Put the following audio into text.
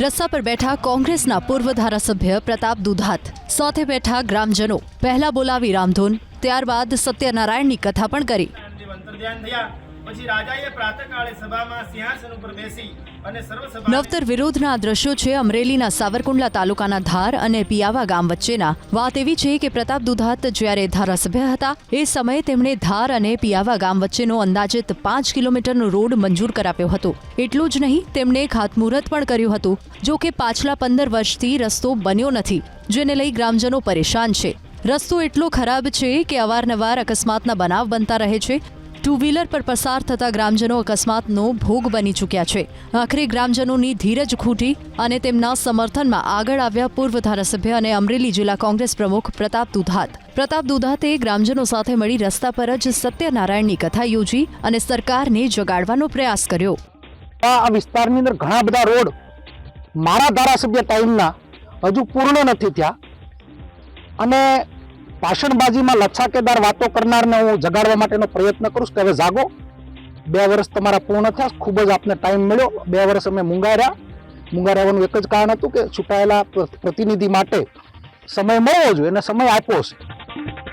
રસ્તા પર બેઠા કોંગ્રેસના પૂર્વ ધારાસભ્ય પ્રતાપ દુધાત. સાથે બેઠા ગ્રામજનો. પહેલા બોલાવી રામધૂન, ત્યારબાદ સત્યનારાયણની કથા પણ કરી. પછી રાજાએ પ્રાતઃકાળે સભામાં સિંહાસન ઉપર બેસી નવતર વિરોધના દ્રશ્યો છે અમરેલીના સાવરકુંડલા તાલુકાના ધાર અને પિયાવા ગામ વચ્ચેના. વાત એવી છે કે પ્રતાપ દુધાત જ્યારે ધારાસભ્ય હતા, એ સમયે તેમણે ધાર અને પિયાવા ગામ વચ્ચેનો અંદાજિત પાંચ કિલોમીટરનો રોડ મંજૂર કરાવ્યો હતો. એટલું જ નહીં, તેમણે ખાતમુહૂર્ત પણ કર્યું હતું, જો કે પાછલા પંદર વર્ષથી રસ્તો બન્યો નથી, જેને લઈ ગ્રામજનો પરેશાન છે. રસ્તો એટલો ખરાબ છે કે અવારનવાર અકસ્માતના બનાવ બનતા રહે છે ટુ વ્હીલર પર પસાર થતા ગ્રામજનો અકસ્માતનો ભોગ બની ચૂક્યા છે. આખરે ગ્રામજનોની ધીરજ ખૂટી અને તેમના સમર્થનમાં આગળ આવ્યા પૂર્વ ધારાસભ્ય અને અમરેલી જિલ્લા કોંગ્રેસ પ્રમુખ પ્રતાપ દુધાત. પ્રતાપ દુધાતે ગ્રામજનો સાથે મળી રસ્તા પર જ સત્યનારાયણની કથા યોજી અને સરકારને જગાડવાનો પ્રયાસ કર્યો. આ વિસ્તારની અંદર ઘણા બધા રોડ મારા ધારાસભ્ય ટાઈમના હજુ પૂર્ણ નથી થયા. અને ભાષણબાજીમાં લચ્છાકેદાર વાતો કરનારને હું જગાડવા માટેનો પ્રયત્ન કરું કે હવે જાગો. બે વર્ષ તમારા પૂર્ણ થયા, ખૂબ જ આપને ટાઈમ મળ્યો. બે વર્ષ અમે મુંગાર્યા. મુંગારવાનું એક જ કારણ હતું કે છુપાયેલા પ્રતિનિધિ માટે સમય મળવો જોઈએ અને સમય આપ્યો છે.